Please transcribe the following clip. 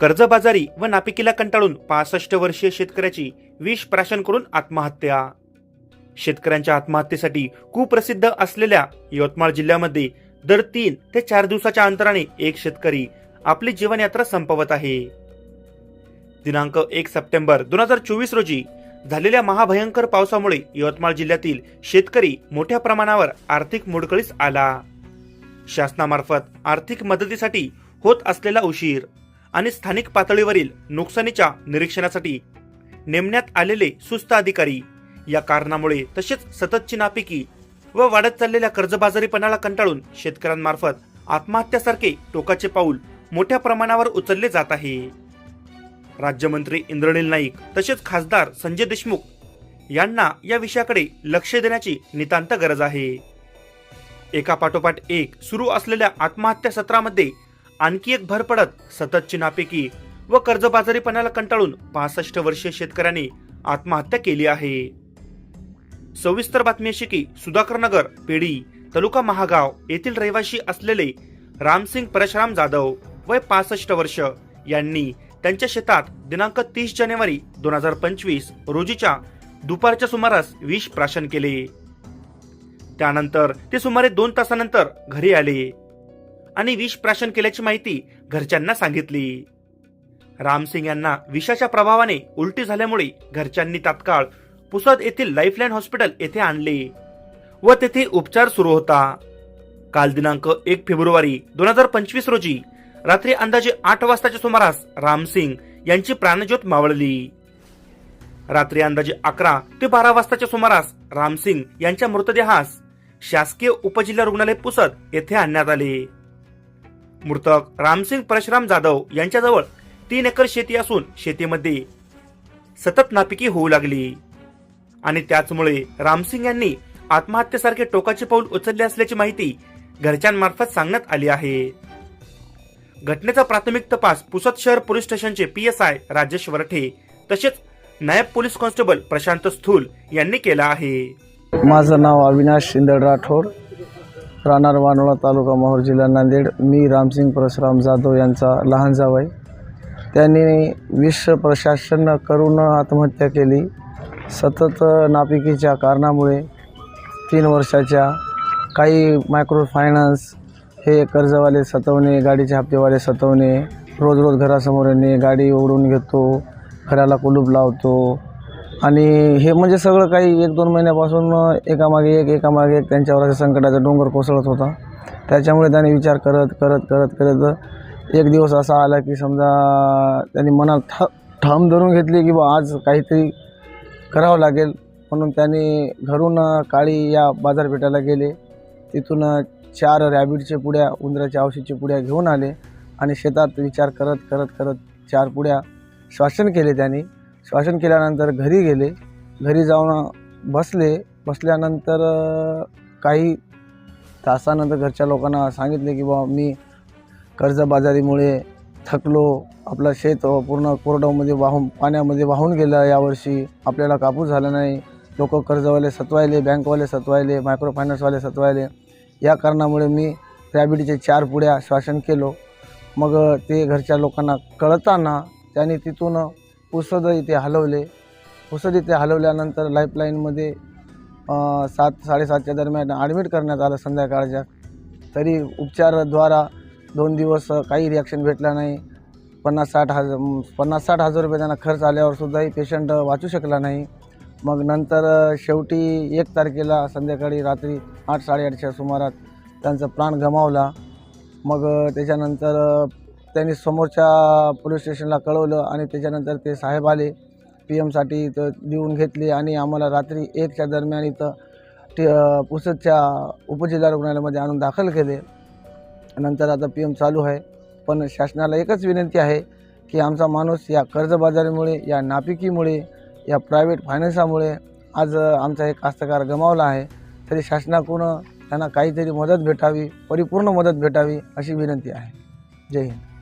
कर्जबाजारी व नापिकीला कंटाळून पासष्ट वर्षीय शेतकऱ्याची विष प्राशन करून आत्महत्या. शेतकऱ्यांच्या आत्महत्येसाठी कुप्रसिद्ध असलेल्या यवतमाळ जिल्ह्यामध्ये दर तीन ते चार दिवसाच्या अंतराने एक शेतकरी आपली जीवनयात्रा संपवत आहे. दिनांक एक सप्टेंबर दोन हजार चोवीस रोजी झालेल्या महाभयंकर पावसामुळे यवतमाळ जिल्ह्यातील शेतकरी मोठ्या प्रमाणावर आर्थिक मोडकळीस आला. शासनामार्फत आर्थिक मदतीसाठी होत असलेला उशीर आणि स्थानिक पातळीवरील नुकसानीच्या निरीक्षणासाठी नेमण्यात आलेले सुस्त अधिकारी. या कारणामुळे तसेच सततची नापिकी व वाढत चाललेल्या कर्जबाजारीपणाला कंटाळून शेतकऱ्यांमार्फत आत्महत्यासारखे टोकाचे पाऊल मोठ्या प्रमाणावर उचलले जात आहे. राज्यमंत्री इंद्रनील नाईक तसेच खासदार संजय देशमुख यांना या विषयाकडे लक्ष देण्याची नितांत गरज आहे. एका पाठोपाठ एक सुरू असलेल्या आत्महत्या सत्रामध्ये आणखी एक भर पडत सततची नापिकी व कर्जबाजारीपणाला कंटाळून पासष्ट वर्षीय शेतकऱ्यांनी आत्महत्या केली आहे. सविस्तर बातमी अशी की सुधाकर नगर पेढी तालुका महागाव येथील रहिवासी असलेले रामसिंग परशुराम जाधव वय पासष्ट वर्ष यांनी त्यांच्या शेतात दिनांक तीस जानेवारी दोन हजार पंचवीस रोजीच्या दुपारच्या सुमारास विष प्राशन केले. त्यानंतर ते सुमारे दोन तासानंतर घरी आले. आणि विष प्राशन केल्याची माहिती घरच्यांना सांगितली. रामसिंग यांना विषाच्या प्रभावाने उलटी झाल्यामुळे घरच्यांनी तात्काळ पुसद येथील लाईफलाईन हॉस्पिटल येथे आणले व तेथे उपचार सुरू होता. काल दिनांक एक फेब्रुवारी दोन हजार पंचवीस रोजी रात्री अंदाजे आठ वाजताच्या सुमारास रामसिंग यांची प्राणज्योत मावळली. रात्री अंदाजे अकरा ते बारा वाजताच्या सुमारास रामसिंग यांच्या मृतदेहास शासकीय उपजिल्हा रुग्णालय पुसद येथे आणण्यात आले. मृतक रामसिंग परशुराम जाधव यांच्याजवळ तीन एकर शेती असून शेतीमध्ये सतत नापिकी होऊ लागली. आणि त्याचमुळे रामसिंग यांनी आत्महत्येसारखे टोकाचे पाऊल उचलले असल्याची माहिती घरच्यांमार्फत सांगण्यात आली आहे. घटनेचा प्राथमिक तपास पुसद शहर पोलीस स्टेशनचे P S I Rajesh Varthe तसेच नायब पोलीस कॉन्स्टेबल प्रशांत स्थूल यांनी केला आहे. माझं नाव अविनाश शिंदळ राठोड. राहणार वानोळा तालुका माहूर जिल्हा नांदेड. मी रामसिंग परशुराम जाधव यांचा लहान जावई. त्यांनी विश्व प्रशासन करून आत्महत्या केली. सतत नापिकीच्या कारणामुळे तीन वर्षाच्या काही मायक्रो फायनान्स हे कर्जवाले सतवणे गाडीचे हप्तेवाले सतवणे रोज रोज घरासमोर येणे गाडी ओढून घेतो घराला कुलूप लावतो आणि हे म्हणजे सगळं काही एक दोन महिन्यापासून एकामागे एक एकामागे एक त्यांच्यावर असं संकटाचा डोंगर कोसळत होता. त्याच्यामुळे त्याने विचार करत करत करत करत एक दिवस असा आला की समजा त्यांनी मनात ठा ठाम धरून घेतली की बा आज काहीतरी करावं लागेल. म्हणून त्यांनी घरून काळी या बाजारपेठाला गेले. तिथून चार रॅबिटच्या पुड्या उंदराच्या औषधीच्या पुड्या घेऊन आले आणि शेतात विचार करत करत करत चार पुड्या श्वासन केले त्यांनी. श्वासन केल्यानंतर घरी गेले. घरी जाऊन बसले. बसल्यानंतर काही तासानंतर घरच्या लोकांना सांगितले की बा मी कर्जबाजारीमुळे थकलो. आपलं शेत पूर्ण कोरडामध्ये वाहून पाण्यामध्ये वाहून गेलं यावर्षी आपल्याला कापूस झाला नाही. लोक कर्जवाले सतवायले बँकवाले सतवायले मायक्रो फायनान्सवाले सतवायले. या कारणामुळे मी रॅबिडीचे चार पुड्या श्वासन केलो. मग ते घरच्या लोकांना कळताना त्यांनी तिथून पुसद इथे हलवले. पुसद इथे हलवल्यानंतर लाईफलाईनमध्ये सात साडेसातच्या दरम्यान ॲडमिट करण्यात आलं संध्याकाळच्या. तरी उपचाराद्वारा दोन दिवस काही रिॲक्शन भेटला नाही. पन्नास साठ हजार पन्नास साठ हजार रुपये त्यांना खर्च आल्यावरसुद्धाही पेशंट वाचू शकला नाही. मग नंतर शेवटी एक तारखेला संध्याकाळी रात्री आठ साडेआठच्या सुमारात त्यांचा प्राण गमावला. मग त्याच्यानंतर त्यांनी समोरच्या पोलीस स्टेशनला कळवलं आणि त्याच्यानंतर ते साहेब आले पी एमसाठी इथं देऊन घेतले आणि आम्हाला रात्री एकच्या दरम्यान इथं टी पुसदच्या उपजिल्हा रुग्णालयामध्ये आणून दाखल केले. नंतर आता पी एम चालू आहे. पण शासनाला एकच विनंती आहे की आमचा माणूस या कर्जबाजारीमुळे या नापिकीमुळे या प्रायव्हेट फायनान्सामुळे आज आमचा एक कास्तकार गमावला आहे. तरी शासनाकडून त्यांना काहीतरी मदत भेटावी परिपूर्ण मदत भेटावी अशी विनंती आहे. जय हिंद.